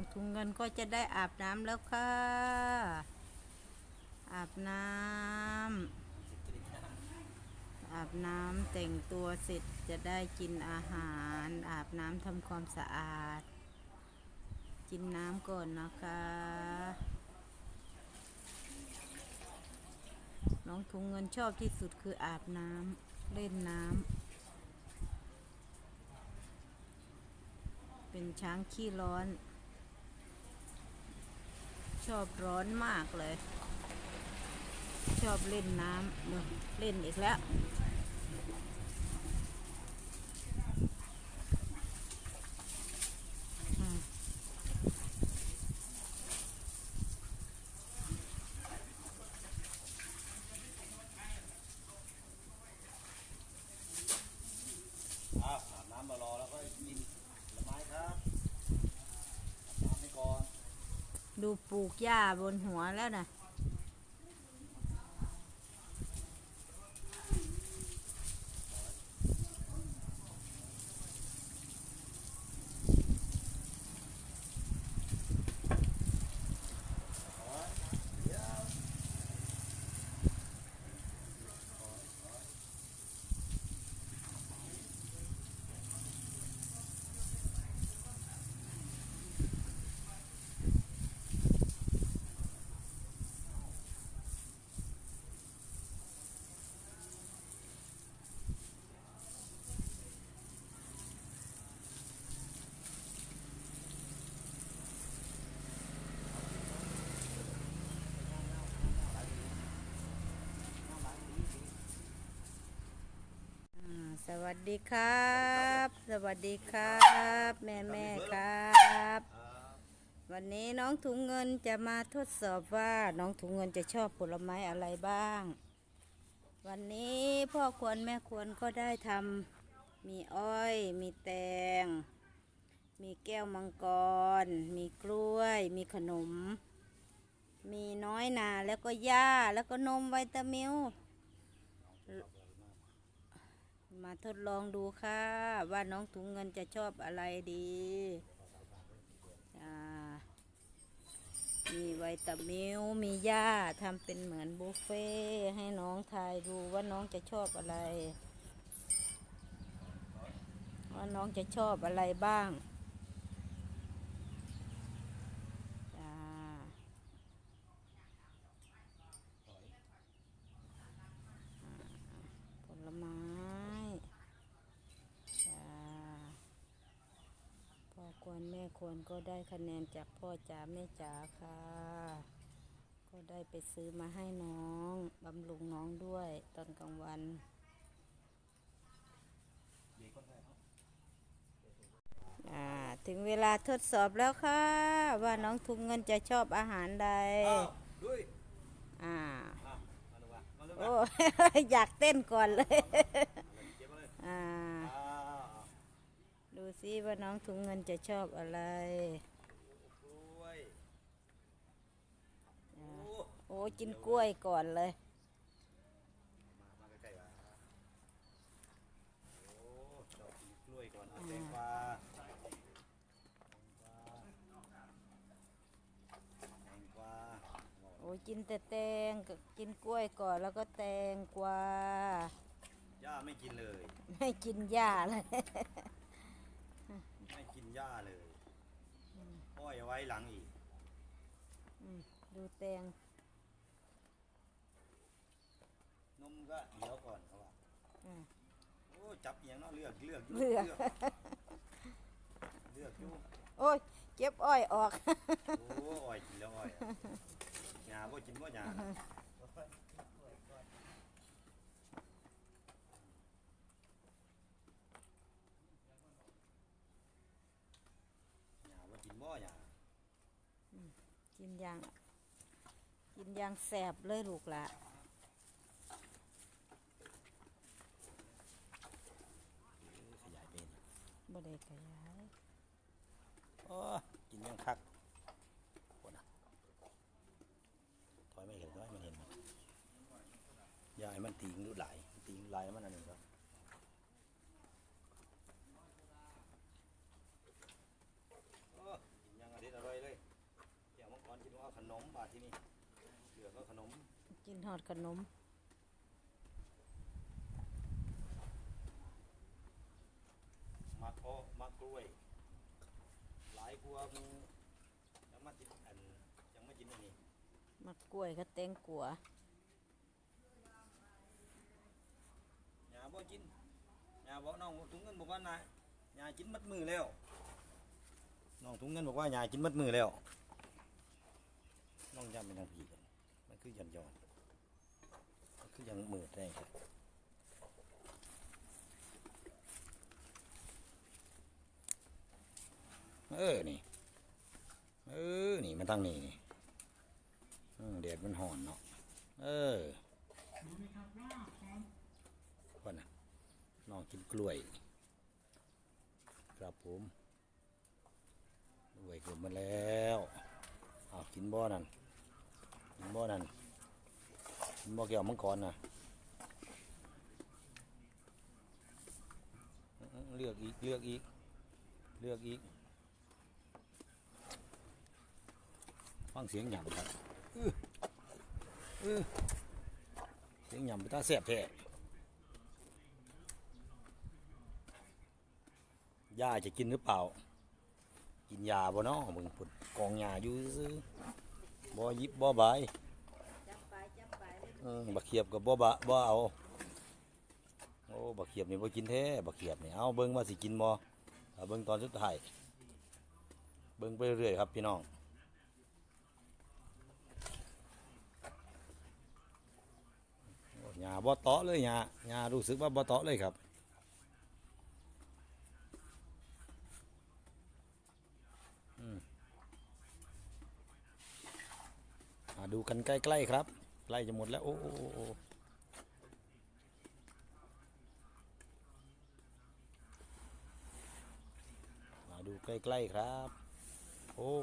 องถุงเงินก็จะได้อาบน้ำแล้วค่ะ อาบน้ำอาบน้ำแต่งตัวเสร็จจะได้กินอาหาร อาบน้ำทำความสะอาด กินน้ำก่อนนะคะ น้องถุงเงินชอบที่สุดคืออาบน้ำเล่นน้ำเป็นช้างขี้ร้อน อบร้อนมากเลย ชอบเล่นน้ำเนอะเล่นอีกแล้ว อืม อาบอาบน้ำมารอแล้วก็กินผลไม้ครับอาบน้ำให้ก่อน ดูปลูกหญ้าบนหัวแล้วนะ อ่า สวัสดีครับ สวัสดีครับ แม่แม่ครับ วันนี้น้องถุงเงินจะมาทดสอบว่าน้องถุงเงินจะชอบผลไม้อะไรบ้าง วันนี้พ่อควรแม่ควรก็ได้ทำมีอ้อย มีแตง มีแก้วมังกร มีกล้วย มีขนม มีน้อยนาแล้วก็หญ้าแล้วก็นมไวตามิล มาทดลองดูค่ะ ว่าน้องถุงเงินจะชอบอะไรดีอ่ามีไวตามิลมีหญ้าทำเป็นเหมือนบุฟเฟ่ให้น้องทายดูว่าน้องจะชอบอะไร ว่าน้องจะชอบอะไรบ้างจ้าผลไม้จ้าพ่อคว รแม่ควรก็ได้คะแนนจากพ่อจ๋าแม่จ๋าค่ะ ก็ได้ไปซื้อมาให้น้องบำรุงน้องด้วย ตอนกลางวันอ่าถึงเวลาทดสอบแล้วค่ะ ว่าน้องทุ่งเงินจะชอบอาหารใดอ๋อดุยอ่าโอ้ อยากเต้นก่อนเลย อ่า ซิว่าน้องทุงเงินจะชอบอะไร กล้วยโอ้โอ้กินกล้วยก่อนเลย มามาใกล้ๆว่าโอ้ชอบกินกล้วยก่อนเอาแตงกวาแตงกวาแตงกวาโอ้กินแต่แตงกับกินกล้วยก่อนแล้วก็แตงกวาย่าไม่กินเลย ไม่กินหญ้าเลยไม่กิน หญ้าเลยอ้อยเอาไว้หลังอีกอืมดูแตงนมก็เดี๋ยวก่อนเขาว่าอืมโอ้จับเอียงเนาะเลือกเลือกยู่เลือกเลือกอยู่โอ้ยเก็บอ้อยออกโอ้อ้อยกินแล้วอ้อยอะหญ้าบ่กินบ่หญ้าน่ะหญ้าบ่กินบ่หญ้ากินอยางกินอยางแสบเลยลูกละขยายเป็นบ่ได้ขยายโอ้กินยังคักโคตรนะถอยไม่เห็นถอยมันเห็นมันอย่าให้มันตีงดูหลายตีงหลายมันอันนี้ก็โอ้กินยังอร่อยอร่อย นมบาทที่นี่เหลือ ก็ขนม กินหอดขนมมักอ้อมักกล้วย หลายกลัวาหมูยังมากินอันยังไม่กินอันนี้มักกล้วยก็แตงกัวยาบ่กินยาบ่น้องถุงเงินบอกว่านายยากินมัดมือแล้วน้องถุงเงินบอกว่ายากินมัดมือแล้วน้องจำเป็นทางผีกันมัน คือยันยอนมันคือยังมือแท้ครับเออ นี่ เออ นี่มันทางนี้นี่อืมแดดมันห่อนเนาะ เออก่อนนะน้องกินกล้วย ครับผมกล้วยเกิดมาแล้ว เอากินบ่อนั่น บ่อนั่นบ่อแก้วมังกรนะเลือกอีก เลือกอีก เลือกอีก ฟังเสียงหยำครับเสียงหยำไปตาแสบแท้ยาจะกินหรือเปล่า กินยาบ่เนาะมึงพุ่นกองยาอยู่ซื้อ บ่หยิบบ่บายจับไปจับไปเออบักเขียบกับบ่บะบ่เอาโอ้บักเขียบนี่บ่กินแท้บักเขียบนี่เอาเบิ่งว่าสิกินบ่เอาเบิ่งตอนสุดท้ายเบิ่งไปเรื่อยๆครับพี่น้องโอ้ยาบ่เตาะเลยยายารู้สึกว่าบ่เตาะเลยครับ ดูกันใกล้ๆครับใกล้จะหมดแล้ว โอ้โอ้โอ้โอมาดูใกล้ๆครับ โอ้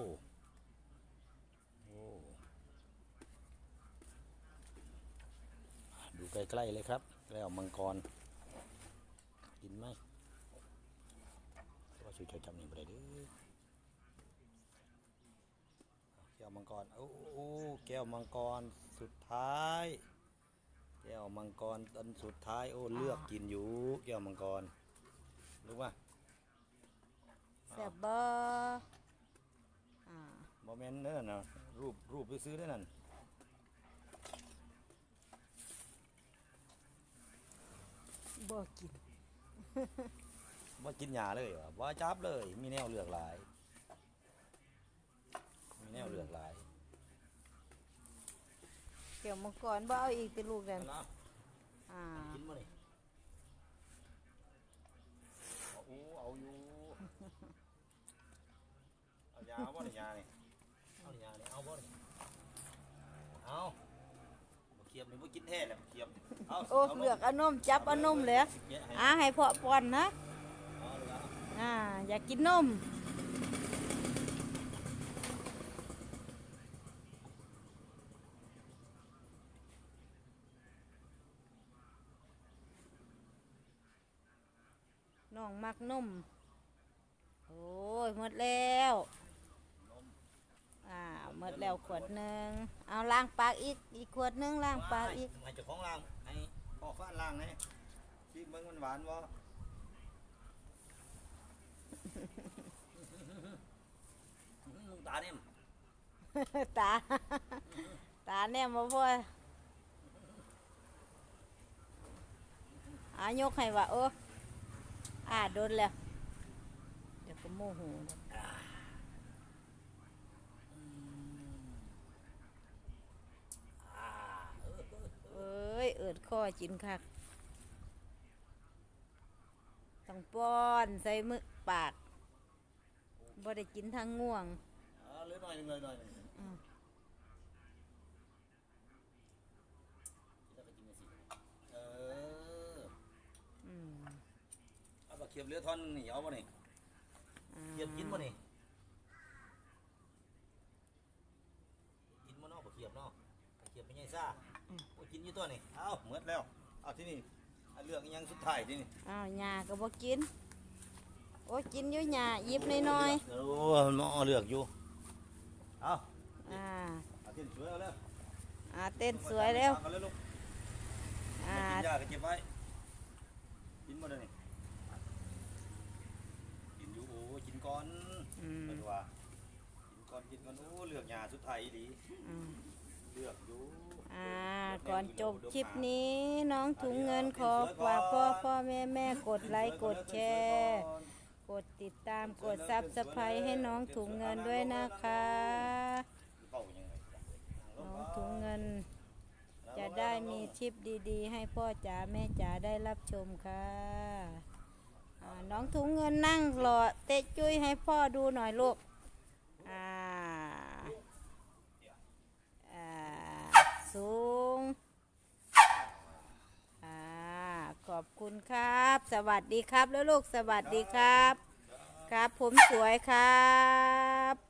โอ้ดูใกล้ๆเลยครับ แล้วมังกรกินไหมว่าช่วยจำนี่ไปเลยด้อ แก้ว มังกรโอ้โอ้แก้วมังกรสุดท้าย แก้วมังกรตอนสุดท้าย โอ้เลือกกินอยู่ แก้วมังกรรู้ป่ะแซ่บบ่อ่าบอมเมนเด้อนะรูปรูปไปซื้อได้อนั่นบ่กินว่ากินหยาเลยว่ะว่าจับเลย มีแนวเลือกหลายมีแนวเลือกหลายเกี่ยวมังกรบ่เอาอีกติลูกนั่นเอาละอ่ากินมาเลยเอาอู้เอาอยู่เอายาบ่เนี่ยยาเนี่ยเอาเนี่ยยาเนี่ยเอาบ่เนี่ยเอาบ่เขียบนี่บ่กินแท้แหละบ่เขียบเอาโอ้าเลือกเอานมจับเอานมเลยแกะให้อ่าให้พ่อป้อนนะเอาเลยเอาอ่าอยากกินนม น้องมักนมโอ้ยหมดแล้วอ่าหมดแล้วขวดหนึ่งเอาล้างปากอีกอีกขวดหนึ่งล้างปากอีกให้เจ้าของล่างให้พ่อฟ้านล่างให้ชิมเบิ่งมันหวานบ่มึงตาเนี่ยตา ตาแนมมาพ่ออายกให้ว่าโอ้อ่ อ่าโดนแล้ว เดี๋ยวก็โมโหเอ้ย เอิดข้อจินคักต้องป้อนใส่มือปากบ่ได้กินทางง่วง เอาเหลือหน่อยหนึงเลยหน่อยหนึง อืม แล้วก็กินไปสิเออ อืม เอาบักเขียบเหลือท่อนหนึงนี่เอาบ่นี่อ่าเขียบกินบ่นี่กินบ่เนาะบักเขียบเนาะบักเขียบเป็นไงซ่าโอ้ยกินอยู่ตัวนี่เอาหมดแล้วเอาที่นี่อันเลือกอีหยังสุดท้ายที่นี่อ้าวหญ้าก็บ่กิน โอ้ยกินอยู่หญ้าหยิบน้อยโอ้หมอเลือกอยู่เอาๆอ่าเต้นสวยเอาแล้วอ่าเต้นสวยแล้ว เอาลูกอ่า กินยาก็เก็บไว้กินบ่ได้นี่กินอยู่โอ้ กินก่อนอืม เพิ่นว่ากินก่อนกินก่อนโอ้เลือกยาสุดท้ายอีหลีอืมเลือกอยู่อ่าก่อนจบคลิปนี้น้องถุงเงินขอฝากพ่อพ่อแม่แม่กดไลค์กดแชร์ กดติดตามกดซับสไครต์ให้น้องถุงเงินด้วยนะคะ เป่ายังไงน้องถุงเงินจะได้มีทิปดีๆ ให้พ่อจ๋าแม่จ๋าได้รับชมค่ะอ่า น้องถุงเงินนั่งหล่อเตะจุ้ยให้พ่อดูหน่อยลูกอ่าอ่าสูงอ่าขอบคุณครับ สวัสดีครับแล้วลูกสวัสดีครับ ครับผมสวยครับ